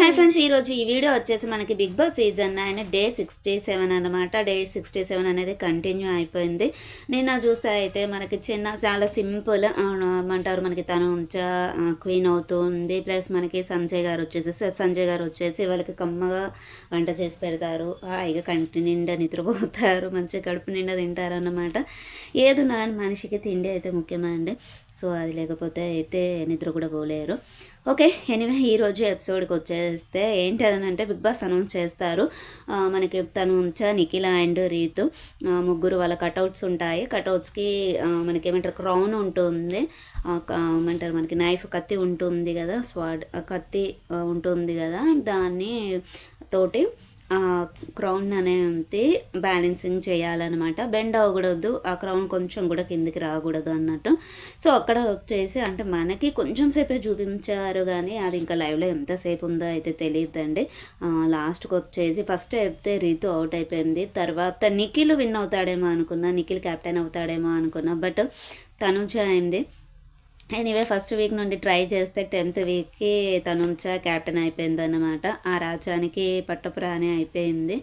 Hi friends ఈ రోజు ఈ వీడియో వచ్చేసి మనకి big boss season nine day sixty seven అనమాట డే సిక్స్టీ సెవెన్ అనేది కంటిన్యూ అయిపోయింది. నిన్న చూస్తే అయితే మనకి చిన్న చాలా సింపుల్ ఏమంటారు మనకి తను క్వీన్ అవుతుంది ప్లస్ మనకి సంజయ్ గారు వచ్చేసి సంజయ్ గారు వచ్చేసి వాళ్ళకి కమ్మగా వంట చేసి పెడతారు. హాయిగా కంటి నిండా నిద్రపోతారు మంచిగా కడుపు నిండా తింటారు అన్నమాట. ఏదున్నా మనిషికి తిండి అయితే ముఖ్యమండి సో అది లేకపోతే అయితే నిద్ర కూడా పోలేరు. ఓకే ఎనివే ఈరోజు ఎపిసోడ్కి వచ్చేస్తే ఏంటి అని అంటే బిగ్ బాస్ అనౌన్స్ చేస్తారు. మనకి తను ఉంచా నిఖిల అండ్ రీతు. ముగ్గురు వాళ్ళ కటౌట్స్ ఉంటాయి. కటౌట్స్కి మనకి ఏమంటారు క్రౌన్ ఉంటుంది. క- ఏమంటారు మనకి నైఫ్ కత్తి ఉంటుంది కదా స్వాడ్ కత్తి ఉంటుంది కదా దాన్ని తోటి క్రౌన్ అనేది బ్యాలెన్సింగ్ చేయాలన్నమాట. బెండ్ అవ్వకూడదు. ఆ క్రౌన్ కొంచెం కూడా కిందికి రాకూడదు అన్నట్టు. సో అక్కడ వచ్చేసి అంటే మనకి కొంచెం సేపే చూపించారు కానీ అది ఇంకా లైవ్లో ఎంతసేపు ఉందో అయితే తెలియదండి. లాస్ట్కి వచ్చేసి ఫస్ట్ అయితే రీతు అవుట్ అయిపోయింది. తర్వాత నిఖిల్ విన్ అవుతాడేమో అనుకున్నా. నిఖిల్ కెప్టెన్ అవుతాడేమో అనుకున్నా. బట్ తనుజ అయింది ఎనీవే ఫస్ట్ వీక్ నుండి ట్రై చేస్తే టెన్త్ వీక్కి తనుంచా క్యాప్టెన్ అయిపోయిందన్నమాట. ఆ రాజ్యానికి పట్టపురాణి అయిపోయింది.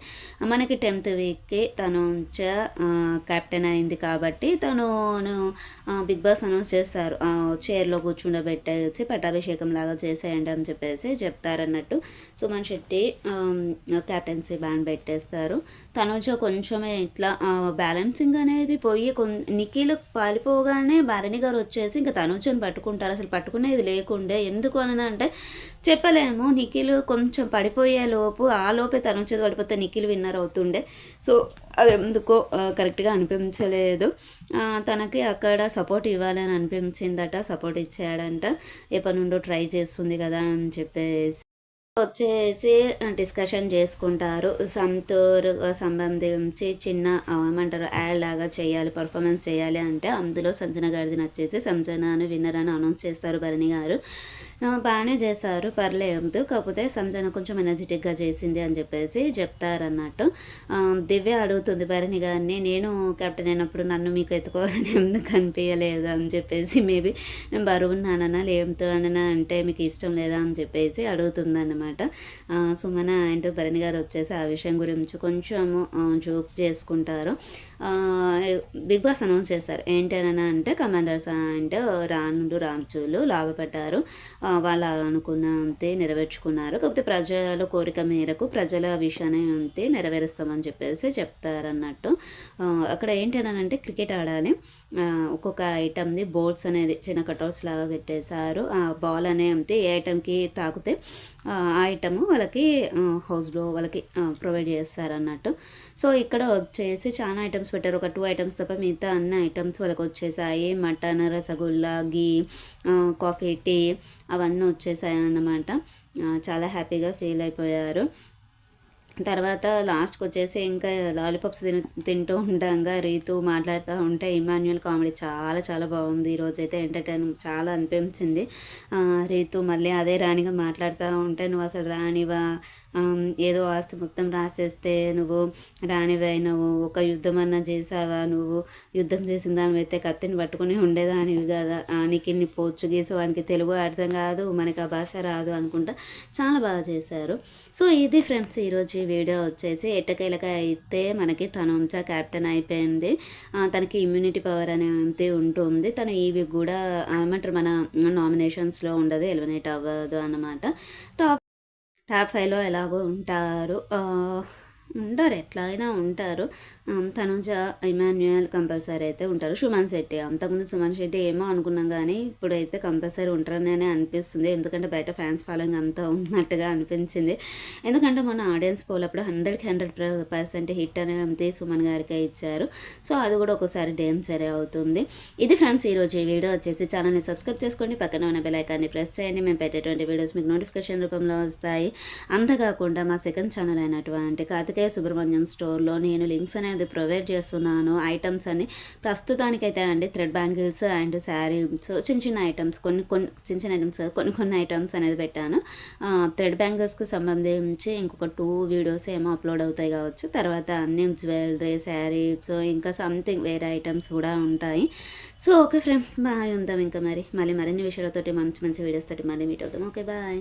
మనకి టెన్త్ వీక్కి తనుంచా క్యాప్టెన్ అయింది కాబట్టి తను బిగ్ బాస్ అనౌన్స్ చేస్తారు. చైర్లో కూర్చుండబెట్టేసి పట్టాభిషేకం లాగా చేసేయండి అని చెప్పేసి చెప్తారన్నట్టు సుమన్ శెట్టి క్యాప్టెన్సీ బ్యాన్ పెట్టేస్తారు. తనుజ కొంచెమే ఇట్లా బ్యాలెన్సింగ్ అనేది పోయి కొ నిఖిల్ పారిపోగానే భరణి గారు వచ్చేసి ఇంకా తనుజను పట్టుకుంటారు. అసలు పట్టుకునేది లేకుండే ఎందుకు అని అంటే చెప్పలేము. నిఖిల్ కొంచెం పడిపోయే లోపు ఆ లోపే తనుజ పడిపోతే నిఖిల్ విన్నర్ అవుతుండే. సో అది ఎందుకో కరెక్ట్గా అనిపించలేదు. తనకి అక్కడ సపోర్ట్ ఇవ్వాలని అనిపించిందట సపోర్ట్ ఇచ్చాడంట. ఎప్పటి నుండో ట్రై చేస్తుంది కదా అని చెప్పేసి. వచ్చేసి డిస్కషన్ చేసుకుంటారు. సంతూర్ సంబంధించి చిన్న ఏమంటారు యాడ్ లాగా చేయాలి పర్ఫార్మెన్స్ చేయాలి అంటే అందులో సంజన గారిది నచ్చేసి సంజనాను విన్నర్ అని అనౌన్స్ చేస్తారు భరణి గారు. బాగానే చేశారు పర్లేదు. కాకపోతే సంజన కొంచెం ఎనర్జెటిక్గా చేసింది అని చెప్పేసి చెప్తారన్నట్టు. దివ్య అడుగుతుంది భరణి గారిని నేను కెప్టెన్ అయినప్పుడు నన్ను మీకు ఎత్తుకోవాలని ఎందుకు అనిపించలేదు అని చెప్పేసి మేబీ నేను బరువున్నానన్నా లేమితో అన్నా అంటే మీకు ఇష్టం లేదా? అని చెప్పేసి అడుగుతుందన్నమాట. అనమాట సుమన అండ్ భరణి గారు వచ్చేసి ఆ విషయం గురించి కొంచెము జోక్స్ చేసుకుంటారు. బిగ్ బాస్ అనౌన్స్ చేస్తారు ఏంటనన్నా అంటే కమాండర్స్ అండ్ రానుడు రామ్చూలు లాభపడ్డారు. వాళ్ళు వాళ్ళు అనుకున్నంతే నెరవేర్చుకున్నారు. కాకపోతే ప్రజల కోరిక మేరకు ప్రజల విషయాన్ని అంతే నెరవేరుస్తామని చెప్పేసి చెప్తారన్నట్టు. అక్కడ ఏంటనంటే క్రికెట్ ఆడాలి. ఒక్కొక్క ఐటమ్ది బోర్డ్స్ అనేది చిన్న కటౌట్స్ లాగా పెట్టేశారు. ఆ బాల్ అనే అంతే ఏ ఐటమ్కి తాకితే ఆ ఐటము వాళ్ళకి హౌస్లో వాళ్ళకి ప్రొవైడ్ చేస్తారన్నట్టు. సో ఇక్కడ వచ్చేసి చాలా ఐటమ్స్ పెట్టారు. ఒక టూ ఐటమ్స్ తప్ప మిగతా అన్ని ఐటమ్స్ వాళ్ళకి వచ్చేసాయి. Mutton rasgulla ghee coffee tea అవన్నీ వచ్చేసాయి అన్నమాట చాలా హ్యాపీగా ఫీల్ అయిపోయారు. తర్వాత లాస్ట్కి వచ్చేసి ఇంకా లాలీపాప్స్ తిని తింటూ ఉండగా రీతు మాట్లాడుతూ ఉంటే ఇమాన్యువల్ కామెడీ చాలా చాలా బాగుంది. ఈరోజు అయితే ఎంటర్టైన్ చాలా అనిపించింది. రీతు మళ్ళీ అదే రాణిగా మాట్లాడుతూ ఉంటే నువ్వు అసలు రానివా ఏదో ఆస్తి మొత్తం రాసేస్తే నువ్వు రానివైనవు ఒక యుద్ధం అన్నా చేసావా నువ్వు? యుద్ధం చేసిన దానివైతే కత్తిని పట్టుకుని ఉండేదానివి కదా. నీకు ఇన్ని పోర్చుగీస్ వానికి తెలుగు అర్థం కాదు మనకి ఆ భాష రాదు అనుకుంటా చాలా బాగా చేశారు. సో ఇది ఫ్రెండ్స్ ఈరోజు వీడియో వచ్చేసి ఎట్టకేలక అయితే మనకి తను ఉంచా క్యాప్టెన్ అయిపోయింది. తనకి ఇమ్యూనిటీ పవర్ అనేది ఉంటుంది తను ఇవి కూడా ఏమంటారు మన నామినేషన్స్లో ఉండదు ఎలిమినేట్ అవ్వదు అన్నమాట. టాప్ టాప్ ఫైవ్లో ఎలాగో ఉంటారు. ఉండరు ఎట్లా ఎట్లయినా ఉంటారు. తనుజ ఇమాన్యుయల్ కంపల్సరీ అయితే ఉంటారు. సుమన్ శెట్టి అంతకుముందు సుమన్ శెట్టి ఏమో అనుకున్నాం కానీ ఇప్పుడైతే కంపల్సరీ ఉంటారని అనిపిస్తుంది. ఎందుకంటే బయట ఫ్యాన్స్ ఫాలోయింగ్ అంతా ఉన్నట్టుగా అనిపించింది. ఎందుకంటే మన ఆడియన్స్ పోలప్పుడు హండ్రెడ్కి హండ్రెడ్ పర్సెంట్ హిట్ అనేది సుమన్ గారికే ఇచ్చారు. సో అది కూడా ఒకసారి డేంజర్ అవుతుంది. ఇది ఫ్రెండ్స్ ఈరోజు ఈ వీడియో వచ్చేసి ఛానల్ని సబ్స్క్రైబ్ చేసుకోండి. పక్కన ఉన్న బెలైకాన్ని ప్రెస్ చేయండి. మేము పెట్టేటువంటి వీడియోస్ మీకు నోటిఫికేషన్ రూపంలో వస్తాయి. అంతేకాకుండా మా సెకండ్ ఛానల్ అయినటువంటి అయితే సుబ్రహ్మణ్యం స్టోర్లో నేను లింక్స్ అనేది ప్రొవైడ్ చేస్తున్నాను. ఐటమ్స్ అన్ని ప్రస్తుతానికైతే అండి థ్రెడ్ బ్యాంగిల్స్ అండ్ శారీస్ చిన్న చిన్న ఐటమ్స్ కొన్ని కొన్ని చిన్న చిన్న ఐటమ్స్ కొన్ని కొన్ని ఐటమ్స్ అనేది పెట్టాను. థ్రెడ్ బ్యాంగిల్స్కి సంబంధించి ఇంకొక టూ వీడియోస్ ఏమో అప్లోడ్ అవుతాయి కావచ్చు. తర్వాత అన్ని జ్యువెలరీ శారీస్ ఇంకా సంథింగ్ వేరే ఐటమ్స్ కూడా ఉంటాయి. So okay friends bye. ఉందాం ఇంకా మరి. మళ్ళీ మరిన్ని విషయాలతోటి మంచి మంచి వీడియోస్ తోటి మళ్ళీ మీట్ అవుతాం. Okay bye.